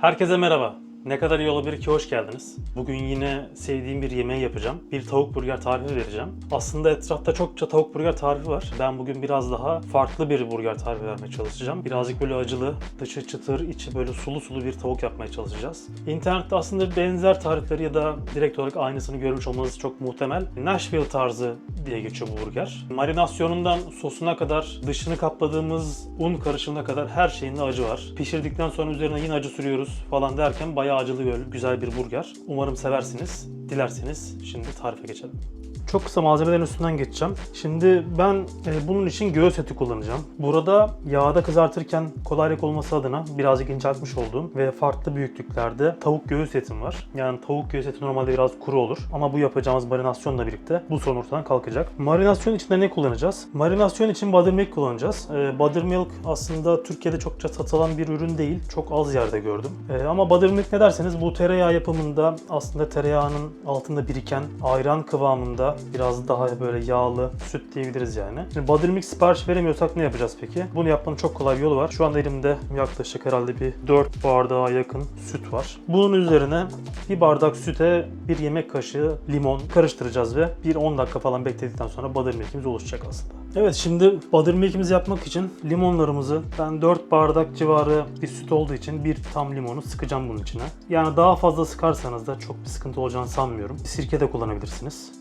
Herkese merhaba. Ne kadar iyi olabilir ki hoş geldiniz. Bugün yine sevdiğim bir yemeği yapacağım. Bir tavuk burger tarifi vereceğim. Aslında etrafta çokça tavuk burger tarifi var. Ben bugün biraz daha farklı bir burger tarifi vermeye çalışacağım. Birazcık böyle acılı, dışı çıtır, içi böyle sulu sulu bir tavuk yapmaya çalışacağız. İnternette aslında benzer tarifleri ya da direkt olarak aynısını görmüş olmanız çok muhtemel. Nashville tarzı diye geçiyor bu burger. Marinasyonundan sosuna kadar, dışını kapladığımız un karışımına kadar her şeyinde acı var. Pişirdikten sonra üzerine yine acı sürüyoruz falan derken bayağı acılı böyle güzel bir burger. Umarım seversiniz. Dilerseniz şimdi tarife geçelim. Çok kısa malzemelerin üstünden geçeceğim. Şimdi ben e, bunun için göğüs eti kullanacağım. Burada yağda kızartırken kolaylık olması adına birazcık inceltmiş olduğum ve farklı büyüklüklerde tavuk göğüs etim var. Yani tavuk göğüs eti normalde biraz kuru olur. Ama bu yapacağımız marinasyonla birlikte bu sorun ortadan kalkacak. Marinasyon içinde ne kullanacağız? Marinasyon için buttermilk kullanacağız. E, buttermilk aslında Türkiye'de çokça satılan bir ürün değil. Çok az yerde gördüm. E, ama buttermilk ne derseniz bu tereyağı yapımında aslında tereyağının altında biriken ayran kıvamında biraz daha böyle yağlı süt diyebiliriz yani. Şimdi buttermilk sipariş veremiyorsak ne yapacağız peki? Bunu yapmanın çok kolay bir yolu var. Şu anda elimde yaklaşık herhalde bir 4 bardağa yakın süt var. Bunun üzerine bir bardak süte bir yemek kaşığı limon karıştıracağız ve bir 10 dakika falan bekledikten sonra buttermilkimiz oluşacak aslında. Evet şimdi buttermilkimizi yapmak için limonlarımızı ben 4 bardak civarı bir süt olduğu için bir tam limonu sıkacağım bunun içine. Yani daha fazla sıkarsanız da çok bir sıkıntı olacağını sanmıyorum. Sirke de kullanabilirsiniz.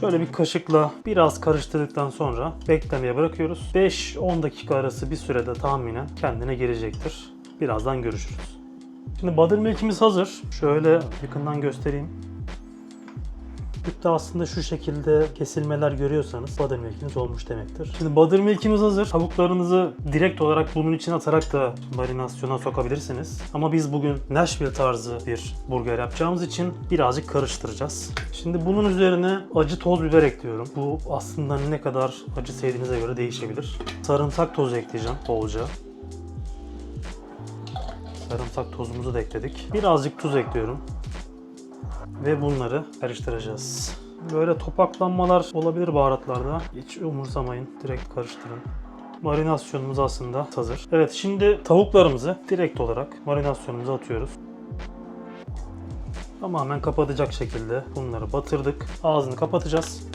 Şöyle bir kaşıkla biraz karıştırdıktan sonra beklemeye bırakıyoruz. 5-10 dakika arası bir sürede tahminen kendine gelecektir. Birazdan görüşürüz. Şimdi buttermilkimiz hazır. Şöyle yakından göstereyim. Sütte aslında şu şekilde kesilmeler görüyorsanız buttermilkiniz olmuş demektir. Şimdi buttermilkimiz hazır. Tavuklarınızı direkt olarak bunun içine atarak da marinasyona sokabilirsiniz. Ama biz bugün Nashville tarzı bir burger yapacağımız için birazcık karıştıracağız. Şimdi bunun üzerine acı toz biber ekliyorum. Bu aslında ne kadar acı sevdiğinize göre değişebilir. Sarımsak tozu ekleyeceğim bolca. Sarımsak tozumuzu da ekledik. Birazcık tuz ekliyorum ve bunları karıştıracağız. Böyle topaklanmalar olabilir baharatlarda. Hiç umursamayın. Direkt karıştırın. Marinasyonumuz aslında hazır. Evet şimdi tavuklarımızı direkt olarak marinasyonumuza atıyoruz. Tamamen kapatacak şekilde bunları batırdık. Ağzını kapatacağız.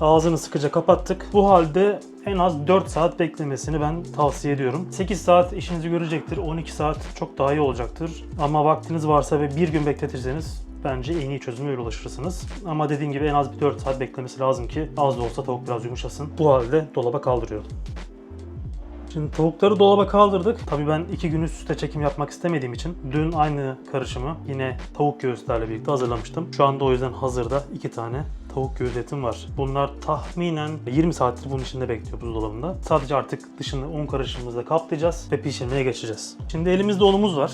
Ağzını sıkıca kapattık. Bu halde en az 4 saat beklemesini ben tavsiye ediyorum. 8 saat işinizi görecektir. 12 saat çok daha iyi olacaktır. Ama vaktiniz varsa ve bir gün bekletirseniz bence en iyi çözüme öyle ulaşırsınız. Ama dediğim gibi en az bir 4 saat beklemesi lazım ki az da olsa tavuk biraz yumuşasın. Bu halde dolaba kaldırıyorum. Şimdi tavukları dolaba kaldırdık. Tabii ben iki gün üst üste çekim yapmak istemediğim için dün aynı karışımı yine tavuk göğüslerle birlikte hazırlamıştım. Şu anda o yüzden hazırda iki tane tavuk göğüs etim var. Bunlar tahminen 20 saattir bunun içinde bekliyor buzdolabında. Sadece artık dışını un karışımımızla kaplayacağız ve pişirmeye geçeceğiz. Şimdi elimizde unumuz var.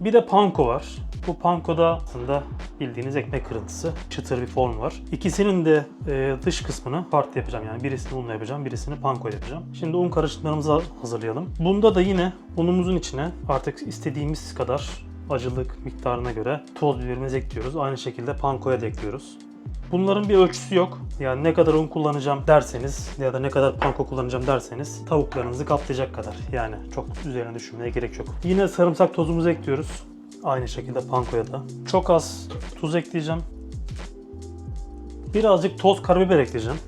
Bir de panko var. Bu pankoda aslında bildiğiniz ekmek kırıntısı, çıtır bir form var. İkisinin de e, dış kısmını farklı yapacağım. Yani birisini unla yapacağım, birisini panko yapacağım. Şimdi un karışımlarımızı hazırlayalım. Bunda da yine unumuzun içine artık istediğimiz kadar acılık miktarına göre toz biberimizi ekliyoruz. Aynı şekilde pankoya da ekliyoruz. Bunların bir ölçüsü yok. Yani ne kadar un kullanacağım derseniz ya da ne kadar panko kullanacağım derseniz tavuklarınızı kaplayacak kadar. Yani çok üzerine düşünmeye gerek yok. Yine sarımsak tozumuzu ekliyoruz. Aynı şekilde pankoya da. Çok az tuz ekleyeceğim. Birazcık toz karabiber ekleyeceğim.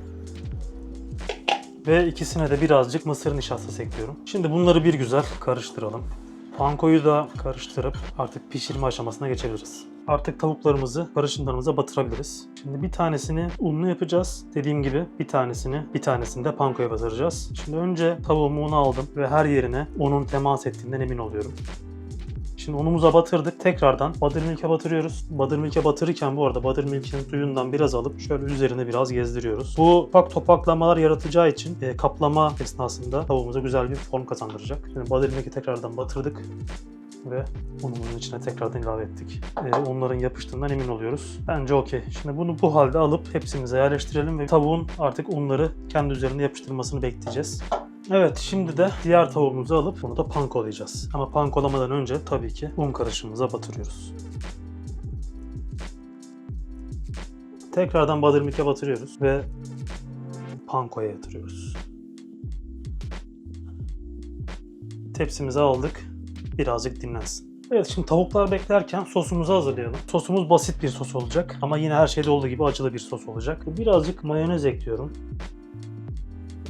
Ve ikisine de birazcık mısır nişastası ekliyorum. Şimdi bunları bir güzel karıştıralım. Pankoyu da karıştırıp artık pişirme aşamasına geçebiliriz. Artık tavuklarımızı karışımlarımıza batırabiliriz. Şimdi bir tanesini unlu yapacağız. Dediğim gibi bir tanesini bir tanesini de pankoya batıracağız. Şimdi önce tavuğumu una aldım ve her yerine unun temas ettiğinden emin oluyorum. Şimdi unumuza batırdık. Tekrardan buttermilk'e batırıyoruz. Buttermilk'e batırırken bu arada buttermilk'in suyundan biraz alıp şöyle üzerine biraz gezdiriyoruz. Bu ufak topaklamalar yaratacağı için e, kaplama esnasında tavuğumuza güzel bir form kazandıracak. Şimdi buttermilk'i tekrardan batırdık ve unumuzun içine tekrardan ilave ettik. E, onların yapıştığından emin oluyoruz. Bence okey. Şimdi bunu bu halde alıp hepsimize yerleştirelim ve tavuğun artık unları kendi üzerine yapıştırmasını bekleyeceğiz. Evet şimdi de diğer tavuğumuzu alıp bunu da pankolayacağız. Ama pankolamadan önce tabii ki un karışımımıza batırıyoruz. Tekrardan buttermilk'e batırıyoruz ve pankoya yatırıyoruz. Tepsimize aldık. Birazcık dinlensin. Evet şimdi tavuklar beklerken sosumuzu hazırlayalım. Sosumuz basit bir sos olacak ama yine her şeyde olduğu gibi acılı bir sos olacak. Birazcık mayonez ekliyorum.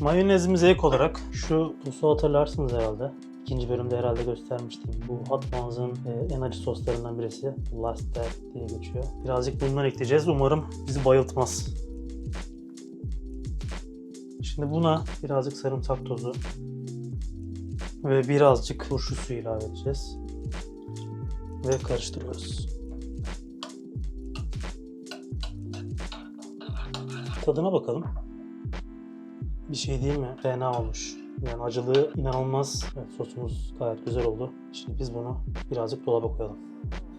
Mayonezimize ek olarak şu sosu hatırlarsınız herhalde. İkinci bölümde herhalde göstermiştim. Bu Hot Ones'ın e, en acı soslarından birisi. Last Death diye geçiyor. Birazcık bundan ekleyeceğiz. Umarım bizi bayıltmaz. Şimdi buna birazcık sarımsak tozu ve birazcık turşu suyu ilave edeceğiz. Ve karıştırıyoruz. Tadına bakalım. Bir şey değil mi? Fena olmuş. Yani acılığı inanılmaz. Evet, sosumuz gayet güzel oldu. Şimdi biz bunu birazcık dolaba koyalım.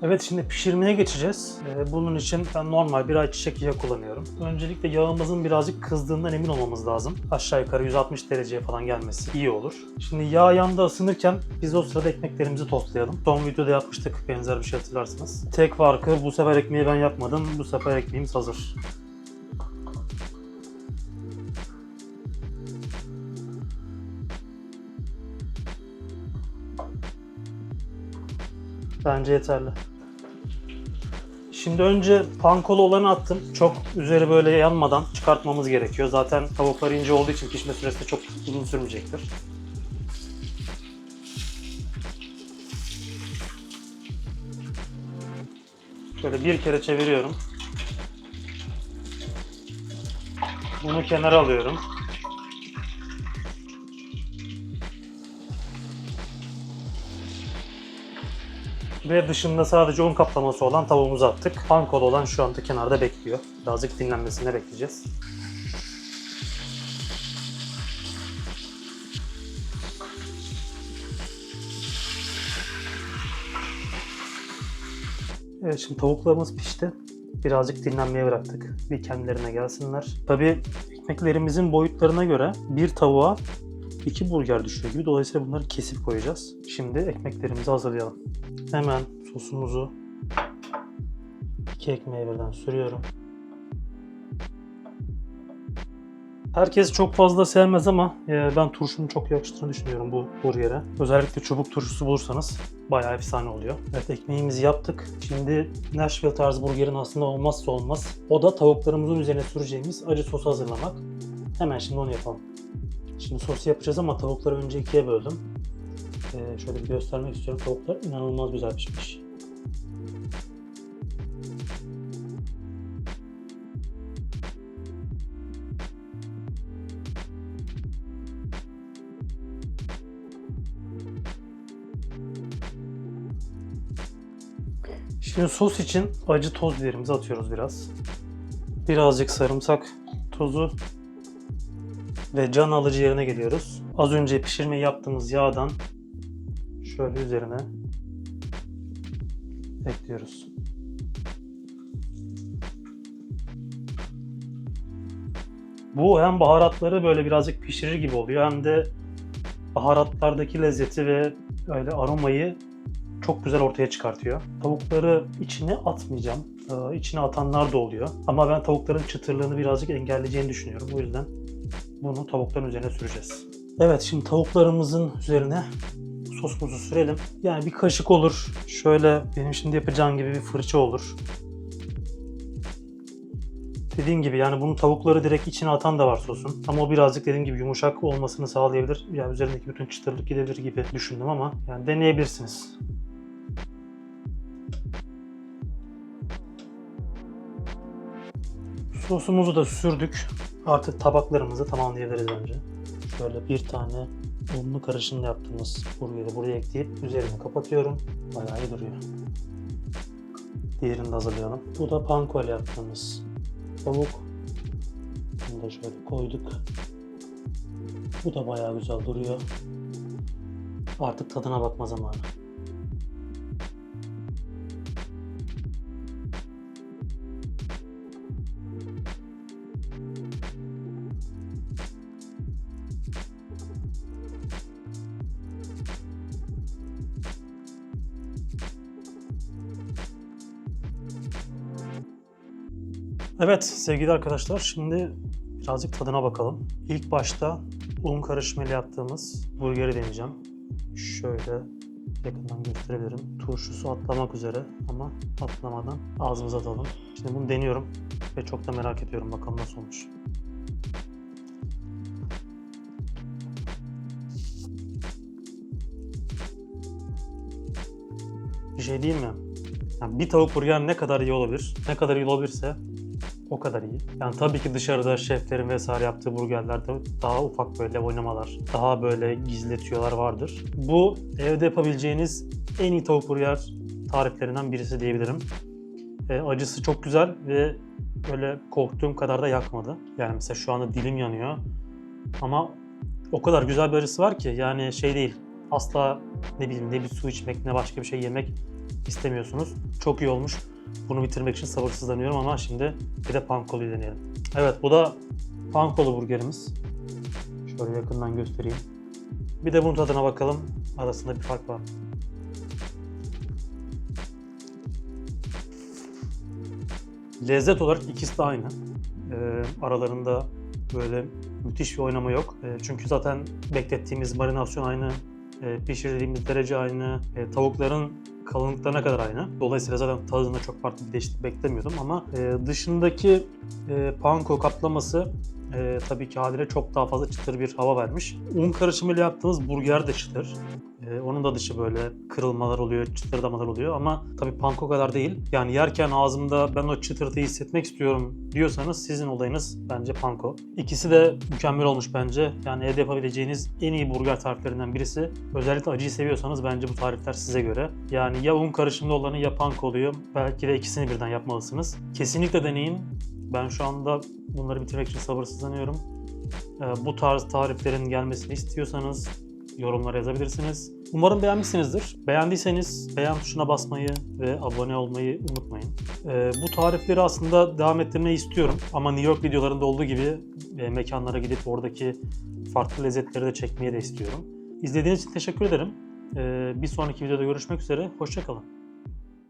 Evet şimdi pişirmeye geçeceğiz. Ee, Bunun için ben normal bir ayçiçek yağı kullanıyorum. Öncelikle yağımızın birazcık kızdığından emin olmamız lazım. Aşağı yukarı 160 dereceye falan gelmesi iyi olur. Şimdi yağ yanda ısınırken biz o sırada ekmeklerimizi tostlayalım. Son videoda yapmıştık benzer bir şey hatırlarsınız. Tek farkı bu sefer ekmeği ben yapmadım. Bu sefer ekmeğimiz hazır. Bence yeterli. Şimdi önce pankolu olanı attım. Çok üzeri böyle yanmadan çıkartmamız gerekiyor. Zaten tavuklar ince olduğu için pişme süresi de çok uzun sürmeyecektir. Şöyle bir kere çeviriyorum. Bunu kenara alıyorum. Ve dışında sadece un kaplaması olan tavuğumuzu attık. Pankolu olan şu anda kenarda bekliyor. Birazcık dinlenmesini bekleyeceğiz. Evet şimdi tavuklarımız pişti. Birazcık dinlenmeye bıraktık. Bir kendilerine gelsinler. Tabii ekmeklerimizin boyutlarına göre bir tavuğa iki burger düşüyor gibi. Dolayısıyla bunları kesip koyacağız. Şimdi ekmeklerimizi hazırlayalım. Hemen sosumuzu iki ekmeğe birden sürüyorum. Herkes çok fazla sevmez ama e, ben turşunun çok yakıştığını düşünüyorum bu burgere. Özellikle çubuk turşusu bulursanız bayağı efsane oluyor. Evet ekmeğimizi yaptık. Şimdi Nashville tarzı burgerin aslında olmazsa olmaz. O da tavuklarımızın üzerine süreceğimiz acı sosu hazırlamak. Hemen şimdi onu yapalım. Şimdi sosu yapacağız ama tavukları önce ikiye böldüm. Ee, şöyle bir göstermek istiyorum. Tavuklar inanılmaz güzel pişmiş. Şimdi sos için acı toz biberimizi atıyoruz biraz. Birazcık sarımsak tozu ve can alıcı yerine geliyoruz. Az önce pişirme yaptığımız yağdan şöyle üzerine ekliyoruz. Bu hem baharatları böyle birazcık pişirir gibi oluyor hem de baharatlardaki lezzeti ve öyle aromayı çok güzel ortaya çıkartıyor. Tavukları içine atmayacağım. Ee, içine atanlar da oluyor. Ama ben tavukların çıtırlığını birazcık engelleyeceğini düşünüyorum. O yüzden bunu tavukların üzerine süreceğiz. Evet şimdi tavuklarımızın üzerine sosumuzu sürelim. Yani bir kaşık olur. Şöyle benim şimdi yapacağım gibi bir fırça olur. Dediğim gibi yani bunun tavukları direkt içine atan da var sosun. Ama o birazcık dediğim gibi yumuşak olmasını sağlayabilir. Yani üzerindeki bütün çıtırlık gidebilir gibi düşündüm ama yani deneyebilirsiniz. Sosumuzu da sürdük. Artık tabaklarımızı tamamlayabiliriz önce. Şöyle bir tane unlu karışımda yaptığımız burgeri buraya ekleyip üzerini kapatıyorum. Bayağı iyi duruyor. Diğerini de hazırlayalım. Bu da pankol yaptığımız tavuk. Bunu da şöyle koyduk. Bu da bayağı güzel duruyor. Artık tadına bakma zamanı. Evet sevgili arkadaşlar şimdi birazcık tadına bakalım. İlk başta un karışımıyla yaptığımız burgeri deneyeceğim. Şöyle yakından gösterebilirim. Turşusu atlamak üzere ama atlamadan ağzımıza atalım. Şimdi bunu deniyorum ve çok da merak ediyorum bakalım nasıl olmuş. Bir şey değil mi? Yani bir tavuk burger ne kadar iyi olabilir? Ne kadar iyi olabilirse o kadar iyi. Yani tabii ki dışarıda şeflerin vesaire yaptığı burgerlerde daha ufak böyle oynamalar, daha böyle gizletiyorlar vardır. Bu evde yapabileceğiniz en iyi tavuk burger tariflerinden birisi diyebilirim. E, acısı çok güzel ve böyle korktuğum kadar da yakmadı. Yani mesela şu anda dilim yanıyor. Ama o kadar güzel bir acısı var ki yani şey değil. Asla ne bileyim ne bir su içmek ne başka bir şey yemek istemiyorsunuz. Çok iyi olmuş. Bunu bitirmek için sabırsızlanıyorum ama şimdi bir de pankoluyu deneyelim. Evet bu da pankolu burgerimiz. Şöyle yakından göstereyim. Bir de bunun tadına bakalım. Arasında bir fark var. Lezzet olarak ikisi de aynı. Ee, aralarında böyle müthiş bir oynama yok. Ee, çünkü zaten beklettiğimiz marinasyon aynı, e, pişirdiğimiz derece aynı, e, tavukların kalınlıklarına kadar aynı. Dolayısıyla zaten tadında çok farklı bir değişiklik beklemiyordum ama e, dışındaki e, panko kaplaması e, tabii ki haliyle çok daha fazla çıtır bir hava vermiş. Un karışımıyla yaptığımız burger de çıtır. E, onun da dışı böyle kırılmalar oluyor, çıtırdamalar oluyor ama tabii panko kadar değil. Yani yerken ağzımda ben o çıtırtıyı hissetmek istiyorum diyorsanız sizin olayınız bence panko. İkisi de mükemmel olmuş bence. Yani evde yapabileceğiniz en iyi burger tariflerinden birisi. Özellikle acıyı seviyorsanız bence bu tarifler size göre. Yani ya un karışımlı olanı ya panko oluyor. Belki de ikisini birden yapmalısınız. Kesinlikle deneyin. Ben şu anda bunları bitirmek için sabırsızlanıyorum. Ee, Bu tarz tariflerin gelmesini istiyorsanız yorumlara yazabilirsiniz. Umarım beğenmişsinizdir. Beğendiyseniz beğen tuşuna basmayı ve abone olmayı unutmayın. Ee, bu tarifleri aslında devam ettirmeyi istiyorum. Ama New York videolarında olduğu gibi e, mekanlara gidip oradaki farklı lezzetleri de çekmeyi de istiyorum. İzlediğiniz için teşekkür ederim. Ee, bir sonraki videoda görüşmek üzere. Hoşçakalın.